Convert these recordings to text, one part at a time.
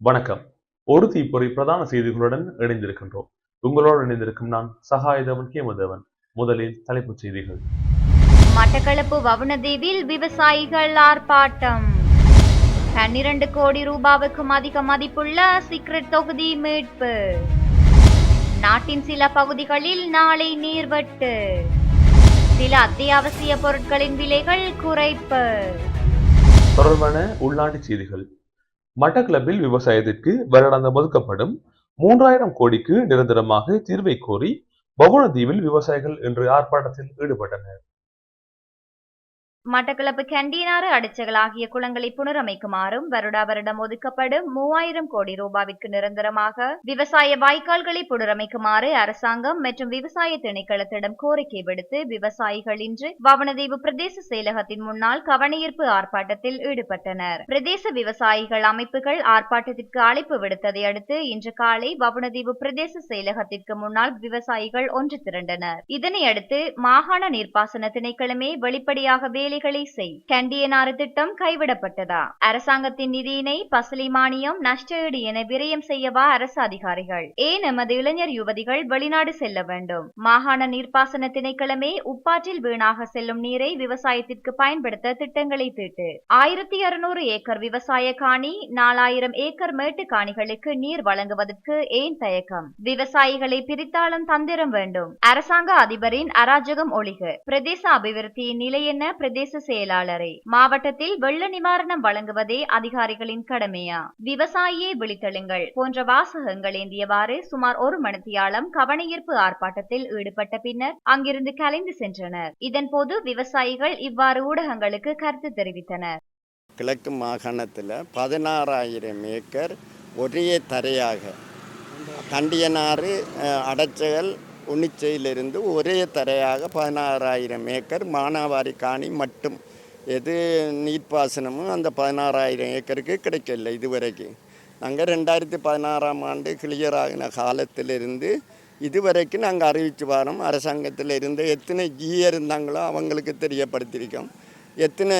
வணக்கம். ஒரு தீப்பொறி பிரதான செய்திகளுடன் இணைந்திருக்கின்றோம். உங்களோடு இணைந்திருக்கும் நான் சகாயதவன் கேமதேவன். முதலில் தலைப்புச் செய்திகள். மட்டக்களப்பு வவுணதீவில் விவசாயிகள் ஆர்ப்பாட்டம். பன்னிரண்டு கோடி ரூபாவுக்கும் அதிக மதிப்புள்ள சீக்ரெட் தொகுதி மீட்பு. நாட்டின் சில பகுதிகளில் நாளை நீர்வெட்டு. சில அத்தியாவசிய பொருட்களின் விலைகள் குறைப்பு. தொடர்பான உள்நாட்டு செய்திகள். மட்டக்களப்பில் விவசாயத்திற்கு வருடாந்தம் ஒதுக்கப்படும் மூன்றாயிரம் கோடிக்கு நிரந்தரமாக தீர்வை கோரி பகுனதீவில் விவசாயிகள் இன்று ஆர்ப்பாட்டத்தில் ஈடுபட்டனர். மட்டக்களப்பு கண்டீனாறு அடைச்சகள் ஆகிய குளங்களை புனரமைக்குமாறும் வருடா வருடம் ஒதுக்கப்படும் மூவாயிரம் கோடி ரூபாவிற்கு நிரந்தரமாக விவசாய வாய்க்கால்களை புனரமைக்குமாறு அரசாங்கம் மற்றும் விவசாய திணைக்களத்திடம் கோரிக்கை விடுத்து விவசாயிகள் இன்று வவனதீவு பிரதேச செயலகத்தின் முன்னால் கவனஈர்ப்பு ஆர்ப்பாட்டத்தில் ஈடுபட்டனர். பிரதேச விவசாயிகள் அமைப்புகள் ஆர்ப்பாட்டத்திற்கு அழைப்பு விடுத்ததை அடுத்து இன்று காலை வவனதீவு பிரதேச செயலகத்திற்கு முன்னால் விவசாயிகள் ஒன்று திரண்டனர். இதனை அடுத்து மாகாண நீர்ப்பாசன திணைக்களமே வெளிப்படையாக வேலை வேலைகளை செய். கண்டியனாறு திட்டம் கைவிடப்பட்டதா? அரசாங்கத்தின் நிதியினை பசலி மானியம் நஷ்டஈடு என விரயம் செய்யவா அரசு அதிகாரிகள்? ஏன் எமது இளைஞர் யுவதிகள் வெளிநாடு செல்ல வேண்டும்? மாகாண நீர்ப்பாசன திணைக்களமே உப்பாற்றில் வீணாக செல்லும் நீரை விவசாயத்திற்கு பயன்படுத்த திட்டங்களை தீட்டு. ஆயிரத்தி இருநூறு ஏக்கர் விவசாய காணி நாலாயிரம் ஏக்கர் மேட்டு காணிகளுக்கு நீர் வழங்குவதற்கு ஏன் தயக்கம்? விவசாயிகளை பிரித்தாளும் தந்திரம் வேண்டும். அரசாங்க அதிபரின் அராஜகம் ஒழிக. பிரதேச அபிவிருத்தியின் நிலை என்ன? பிரதேச செயலாளரே. மாவட்டத்தில் வெள்ள நிவாரணம் வழங்குவதே அதிகாரிகளின் கடமையா? விவசாயியை விழித்தெழுங்கள். போன்ற வாசகங்கள் ஏந்தியவாறு சுமார் ஒரு மணித்தியாலம் கவனஈர்ப்பு ஆர்ப்பாட்டத்தில் ஈடுபட்ட பின்னர் அங்கிருந்து கலைந்து சென்றனர். இதன்போது விவசாயிகள் இவ்வாறு ஊடகங்களுக்கு கருத்து தெரிவித்தனர். கிழக்கு மாகாணத்தில் பதினாறாயிரம் ஏக்கர் ஒரே தரையாக கண்டியனாறு அஹ், உன்னிச்சையிலிருந்து ஒரே தரையாக பதினாறாயிரம் ஏக்கர் மானாவாரி காணி மட்டும். எது நீர்ப்பாசனமும் அந்த பதினாறாயிரம் ஏக்கருக்கு கிடைக்கல இதுவரைக்கும் நாங்கள் ரெண்டாயிரத்தி பதினாறாம் ஆண்டு கிளியர் ஆகின காலத்திலிருந்து இதுவரைக்கும் நாங்கள் அறிவிச்சு வரோம். அரசாங்கத்தில் இருந்து எத்தனை ஜிஏ இருந்தாங்களோ அவங்களுக்கு தெரியப்படுத்தியிருக்கோம். எத்தனை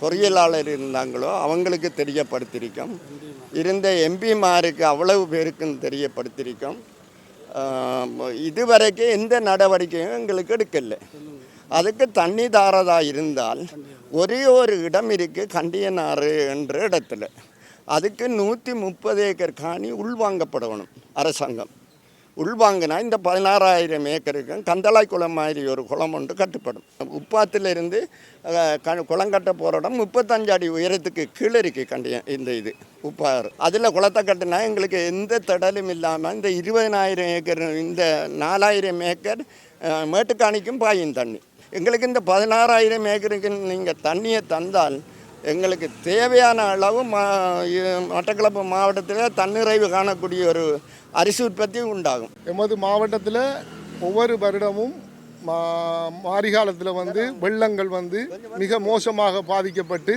பொறியியலாளர் இருந்தாங்களோ அவங்களுக்கு தெரியப்படுத்தியிருக்கோம். இருந்த எம்பிமாருக்கு அவ்வளவு பேருக்கும் தெரியப்படுத்தியிருக்கோம். இதுவரைக்கும் எந்த நடவடிக்கையும் எங்களுக்கு எடுக்கலை. அதுக்கு தண்ணி தாரதா இருந்தால் ஒரே ஒரு இடம் இருக்குது கண்டியனாறு என்ற இடத்துல. அதுக்கு நூற்றி முப்பது ஏக்கர் காணி உள்வாங்கப்படணும் அரசாங்கம். உள்வாங்கினா இந்த பதினாறாயிரம் ஏக்கருக்கும் கந்தளாய் குளம் மாதிரி ஒரு குளம் ஒன்று கட்டுப்படும். உப்பாத்திலிருந்து க குளம் கட்ட போகிற இடம் முப்பத்தஞ்சு அடி உயரத்துக்கு கீழே இருக்குது கண்டியம் இந்த இது உப்பாறு அதில் குளத்தை கட்டினா எங்களுக்கு எந்த தடலும் இல்லாமல் இந்த இருபதனாயிரம் ஏக்கர் இந்த நாலாயிரம் ஏக்கர் மேட்டுக்காணிக்கும் பாயும் தண்ணி. எங்களுக்கு இந்த பதினாறாயிரம் ஏக்கருக்கு நீங்கள் தண்ணியை தந்தால் எங்களுக்கு தேவையான அளவு மா மட்டக்களப்பு மாவட்டத்தில் தன்னிறைவு காணக்கூடிய ஒரு அரிசி உற்பத்தி உண்டாகும். எமது மாவட்டத்தில் ஒவ்வொரு வருடமும் மா மாரிகாலத்தில் வந்து வெள்ளங்கள் வந்து மிக மோசமாக பாதிக்கப்பட்டு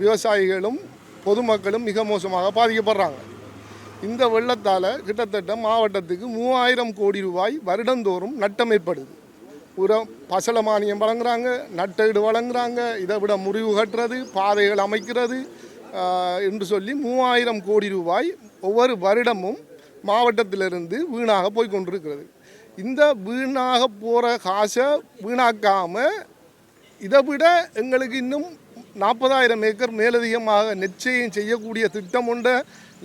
விவசாயிகளும் பொதுமக்களும் மிக மோசமாக பாதிக்கப்படுறாங்க. இந்த வெள்ளத்தால் கிட்டத்தட்ட மாவட்டத்துக்கு மூவாயிரம் கோடி ரூபாய் வருடந்தோறும் நட்டம் ஏற்படுது உரம் பசல மானியம் வழங்குறாங்க நட்டஈடு வழங்குறாங்க இதை விட முறிவு கட்டுறது பாதைகள் அமைக்கிறது என்று சொல்லி மூவாயிரம் கோடி ரூபாய் ஒவ்வொரு வருடமும் மாவட்டத்திலிருந்து வீணாக போய் கொண்டிருக்கிறது. இந்த வீணாக போகிற காசை வீணாக்காமல் இதை விட எங்களுக்கு இன்னும் நாற்பதாயிரம் ஏக்கர் மேலதிகமாக நிச்சயம் செய்யக்கூடிய திட்டம் ஒன்றை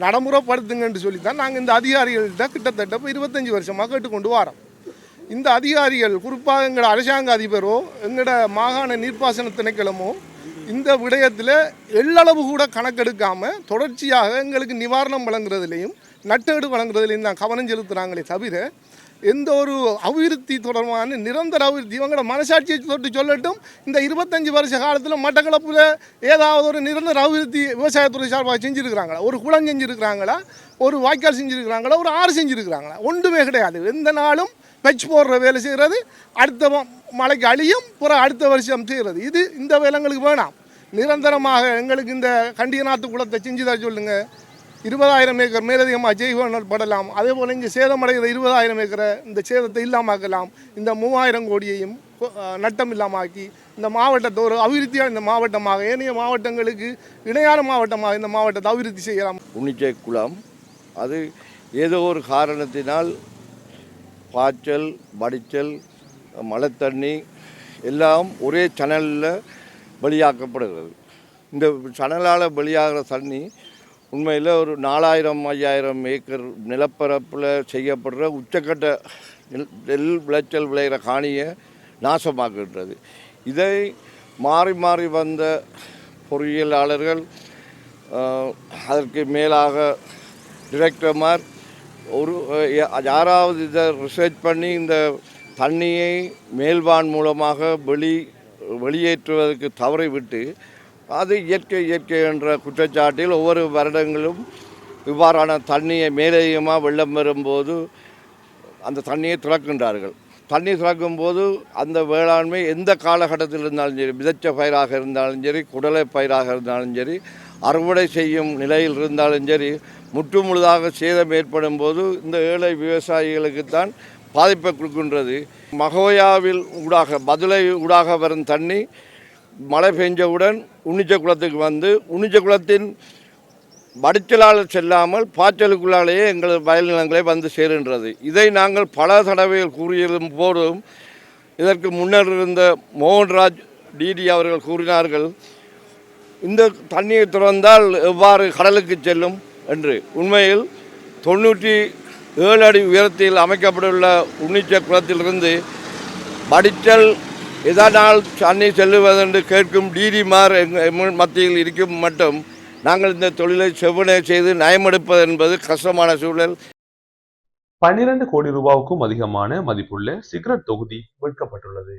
நடைமுறைப்படுத்துங்கன்னு சொல்லி தான் நாங்கள் இந்த அதிகாரிகள்கிட்ட கிட்டத்தட்ட இப்போ இருபத்தஞ்சி வருஷமாக கேட்டுக்கொண்டு வரோம். இந்த அதிகாரிகள் குறிப்பாக எங்களோட அரசாங்க அதிபரோ எங்களோட மாகாண நீர்ப்பாசன திணைக்களமோ இந்த விடயத்தில் எள்ளளவு கூட கணக்கெடுக்காமல் தொடர்ச்சியாக எங்களுக்கு நிவாரணம் வழங்குறதுலையும் நட்டேடு வழங்குறதுலையும் தான் கவனம் செலுத்துகிறாங்களே தவிர எந்த ஒரு அபிவிருத்தி தொடர்பான நிரந்தர அபிவிருத்தி இவங்களோட மனசாட்சியை தொட்டு சொல்லட்டும் இந்த இருபத்தஞ்சி வருஷ காலத்தில் மட்டக்களப்பில் ஏதாவது ஒரு நிரந்தர அபிவிருத்தி விவசாயத்துறை சார்பாக செஞ்சுருக்கிறாங்களா? ஒரு குளம் செஞ்சுருக்கிறாங்களா? ஒரு வாய்க்கால் செஞ்சுருக்கிறாங்களா? ஒரு ஆறு செஞ்சுருக்கிறாங்களா? ஒன்றுமே கிடையாது. எந்த நாளும் பெச் போடுற வேலை செய்கிறது. அடுத்த ம- மழைக்கு அழியும் புற அடுத்த வருஷம் செய்கிறது. இது இந்த வேலைங்களுக்கு வேணாம். நிரந்தரமாக எங்களுக்கு இந்த கண்டியநாத்து குளத்தை செஞ்சு தர சொல்லுங்கள் இருபதாயிரம் ஏக்கர் மேலதிகமாக ஜெய்வனல் படலாம் அதே போல் இங்கே சேதமடைகிற இருபதாயிரம் ஏக்கரை இந்த சேதத்தை இல்லாமாக்கலாம். இந்த மூவாயிரம் கோடியையும் நட்டம் இல்லாமாக்கி இந்த மாவட்டத்தை ஒரு அபிவிருத்தியான இந்த மாவட்டமாக ஏனைய மாவட்டங்களுக்கு இணையான மாவட்டமாக இந்த மாவட்டத்தை அபிவிருத்தி செய்யலாம். உன்னிச்சை குளம் அது ஏதோ ஒரு காரணத்தினால் பாய்ச்சல் வடிச்சல் மழை தண்ணி எல்லாம் ஒரே சனலில் வெளியாக்கப்படுகிறது. இந்த சனலால் வெளியாகிற தண்ணி உண்மையில் ஒரு நாலாயிரம் ஐயாயிரம் ஏக்கர் நிலப்பரப்பில் செய்யப்படுற உச்சக்கட்ட நெல் நெல் விளைச்சல் விளைகிற காணியை நாசமாக்குகின்றது. இதை மாறி மாறி வந்த பொறியியலாளர்கள் அதற்கு மேலாக டிரெக்டர்மார் ஒரு யாராவது இதை ரிசர்ச் பண்ணி இந்த தண்ணியை மேல்வான் மூலமாக வெளி வெளியேற்றுவதற்கு தவறிவிட்டு அது இயற்கை இயற்கை என்ற குற்றச்சாட்டில் ஒவ்வொரு வருடங்களும் இவ்வாறான தண்ணியை மேலதிகமாக வெள்ளம் வரும்போது அந்த தண்ணியை திறக்கின்றார்கள். தண்ணி திறக்கும் போது அந்த வேளாண்மை எந்த காலகட்டத்தில் இருந்தாலும் சரி விதைச்ச பயிராக இருந்தாலும் சரி குடலை பயிராக இருந்தாலும் சரி அறுவடை செய்யும் நிலையில் இருந்தாலும் சரி முற்று முழுதாக சேதம் ஏற்படும் போது இந்த ஏழை விவசாயிகளுக்குத்தான் பாதிப்பை கொடுக்கின்றது. மகோயாவில் ஊடாக பதிலை ஊடாக வரும் தண்ணி மழை பெஞ்சவுடன் உன்னிச்ச குளத்துக்கு வந்து உன்னிச்ச குளத்தின் வடிச்சலால் செல்லாமல் பாய்ச்சலுக்குள்ளாலேயே எங்கள் வயல் நிலங்களை வந்து சேருகின்றது. இதை நாங்கள் பல தடவைகள் கூறியிருந்த போதும் இதற்கு முன்னர் இருந்த மோகன்ராஜ் டிடி அவர்கள் கூறினார்கள் இந்த தண்ணீர் திறந்தால் எவ்வாறு கடலுக்கு செல்லும்? என்று. உண்மையில் தொண்ணூற்றி ஏழு அடி உயரத்தில் அமைக்கப்பட்டுள்ள உன்னிச்ச குளத்திலிருந்து படித்தல் எதனால் தண்ணி செல்லுவதென்று கேட்கும் டிடிமார் எங்கள் மத்தியில் இருக்கும் மட்டும் நாங்கள் இந்த தொழிலை செவ்வனே செய்து நயமெடுப்பது என்பது கஷ்டமான சூழல். பன்னிரண்டு கோடி ரூபாவுக்கும் அதிகமான மதிப்புள்ள சிகரெட் தொகுதி விற்கப்பட்டுள்ளது.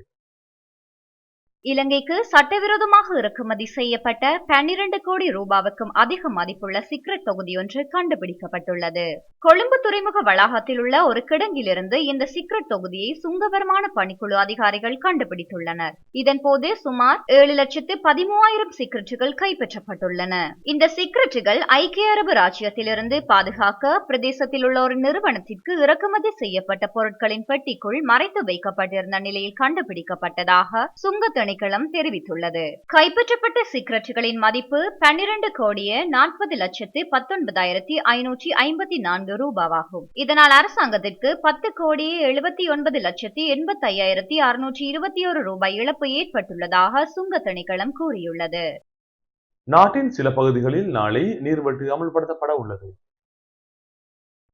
இலங்கைக்கு சட்டவிரோதமாக இறக்குமதி செய்யப்பட்ட பன்னிரண்டு கோடி ரூபாவுக்கும் அதிக மதிப்புள்ள சிகரெட் தொகுதி ஒன்று கண்டுபிடிக்கப்பட்டுள்ளது. கொழும்பு துறைமுக வளாகத்தில் உள்ள ஒரு கிடங்கிலிருந்து இந்த சிகரெட் தொகுதியை சுங்கவரமான பணிக்குழு அதிகாரிகள் கண்டுபிடித்துள்ளனர். இதன்போது சுமார் ஏழு லட்சத்து பதிமூவாயிரம் சிகரெட்டுகள் கைப்பற்றப்பட்டுள்ளன. இந்த சிகரெட்டுகள் ஐக்கிய அரபு ராஜ்யத்திலிருந்து பாதுகாக்க பிரதேசத்தில் உள்ள ஒரு நிறுவனத்திற்கு இறக்குமதி செய்யப்பட்ட பொருட்களின் பெட்டிக்குள் மறைத்து வைக்கப்பட்டிருந்த நிலையில் கண்டுபிடிக்கப்பட்டதாக சுங்க திணைக்களம் தெரிவித்துள்ளது. கைப்பற்றப்பட்ட சிகரெட்டுகளின் மதிப்பு பன்னிரண்டு கோடியே நாற்பது லட்சத்து பத்தொன்பதாயிரத்தி ஐநூற்றி ஐம்பத்தி நான்கு ரூபாவாகும். இதனால் அரசாங்கத்திற்கு பத்து கோடியே எழுபத்தி ஒன்பது லட்சத்தி எண்பத்தி ஐயாயிரத்தி அறுநூற்றி இருபத்தி ஒரு ரூபாய் இழப்பு ஏற்பட்டுள்ளதாக சுங்க திணைக்களம் கூறியுள்ளது. நாட்டின் சில பகுதிகளில் நாளை நீர்வெட்டு அமல்படுத்தப்பட உள்ளது.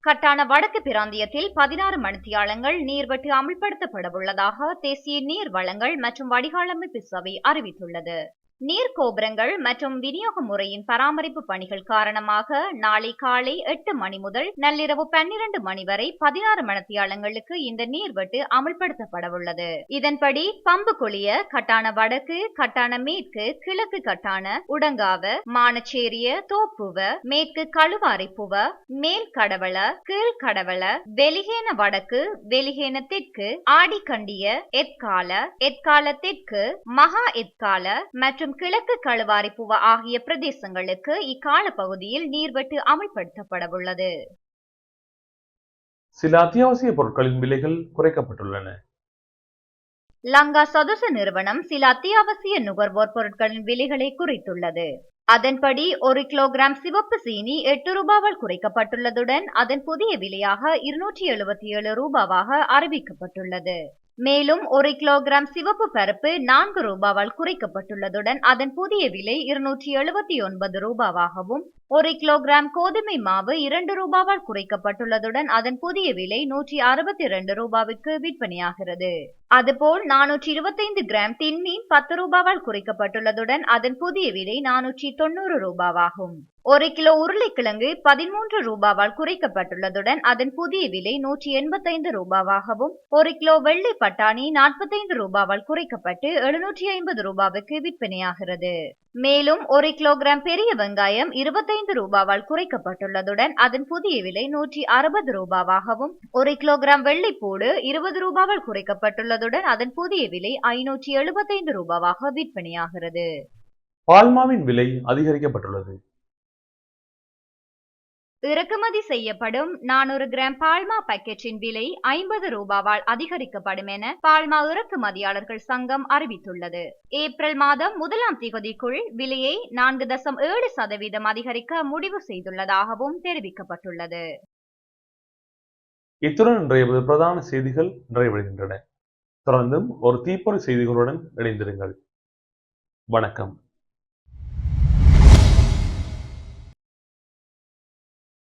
கட்டான வடக்கு பிராந்தியத்தில் பதினாறு மணித்தியாலங்கள் நீர்வெட்டு அமல்படுத்தப்படவுள்ளதாக தேசிய நீர் வளங்கள் மற்றும் வடிகாலமைப்பு சபை அறிவித்துள்ளது. நீர் கோபுரங்கள் மற்றும் விநியோக முறையின் பராமரிப்பு பணிகள் காரணமாக நாளை காலை எட்டு மணி முதல் நள்ளிரவு பன்னிரண்டு மணி வரை பதினாறு மணத்தியாளங்களுக்கு இந்த நீர்வெட்டு அமல்படுத்தப்படவுள்ளது. இதன்படி பம்பு கொளிய கட்டான வடக்கு கட்டான மேற்கு கிழக்கு கட்டான உடங்காவ மானச்சேரிய தோப்புவ மேற்கு கழுவாரிப்புவ மேல் கடவள கீழ் கடவள வெலிகேன வடக்கு வெலிகேன தெற்கு ஆடிக்கண்டிய எத்கால எத்கால தெற்கு மகா எத்கால மற்றும் கிழக்கு களுவாரிப்புவ ஆகிய பிரதேசங்களுக்கு இக்கால பகுதியில் நீர்வெட்டு அமல்படுத்தப்படவுள்ளது. சில அத்தியாவசிய பொருட்களின் விலைகள் குறைக்கப்பட்டுள்ளன. லங்கா சதுச நிறுவனம் சில அத்தியாவசிய நுகர்வோர் பொருட்களின் விலைகளை குறைத்துள்ளது. அதன்படி ஒரு கிலோகிராம் சிவப்பு சீனி எட்டு ரூபாவால் குறைக்கப்பட்டுள்ளதுடன் அதன் புதிய விலையாக இருநூற்றி எழுபத்தி ஏழு ரூபாவாக அறிவிக்கப்பட்டுள்ளது. மேலும் ஒரு கிலோகிராம் சிவப்பு பருப்பு நான்கு ரூபாவால் குறைக்கப்பட்டுள்ளதுடன் அதன் புதிய விலை இருநூற்றி எழுபத்தி ஒன்பது ரூபாவாகவும் ஒரு கிலோகிராம் கோதுமை மாவு இரண்டு ரூபாவால் குறைக்கப்பட்டுள்ளதுடன் அதன் புதிய விலை நூற்றி அறுபத்தி இரண்டு ரூபாவுக்கு விற்பனையாகிறது. அதுபோல் நானூற்றி இருபத்தைந்து கிராம் தின்மீன் பத்து ரூபாவால் குறைக்கப்பட்டுள்ளதுடன் அதன் புதிய விலை நானூற்றி தொண்ணூறு ரூபாவாகும். ஒரு கிலோ உருளைக்கிழங்கு பதிமூன்று ரூபாவால் குறைக்கப்பட்டுள்ளதுடன் அதன் புதிய விலை நூற்றி எண்பத்தைந்து ரூபாவாகவும் ஒரு கிலோ வெள்ளை பட்டாணி நாற்பத்தைந்து ரூபாவால் குறைக்கப்பட்டு எழுநூற்றி ஐம்பது ரூபாவுக்கு விற்பனையாகிறது. மேலும் ஒரு கிலோகிராம் பெரிய வெங்காயம் இருபத்தைந்து ரூபாவால் குறைக்கப்பட்டுள்ளதுடன் அதன் புதிய விலை நூற்றி அறுபது ரூபாவாகவும் ஒரு கிலோகிராம் வெள்ளைப்பூடு இருபது ரூபாவால் குறைக்கப்பட்டுள்ளதுடன் அதன் புதிய விலை ஐநூற்றி எழுபத்தைந்து ரூபாவாக விற்பனையாகிறது. பால்மாவின் விலை அதிகரிக்கப்பட்டுள்ளது. இறக்குமதி செய்யப்படும் நானூறு கிராம் பால்மா பாக்கெட்டின் விலை ஐம்பது ரூபாவால் அதிகரிக்கப்படும் என பால்மா இறக்குமதியாளர்கள் சங்கம் அறிவித்துள்ளது. ஏப்ரல் மாதம் முதலாம் திகதிக்குள் விலையை நான்கு தசம் ஏழு சதவீதம் அதிகரிக்க முடிவு செய்துள்ளதாகவும் தெரிவிக்கப்பட்டுள்ளது. இத்துடன் இன்றைய பிரதான செய்திகள் நிறைவடைகின்றன. தொடர்ந்தும் ஒரு தீப்பொறி செய்திகளுடன் இணைந்திருங்கள். வணக்கம்.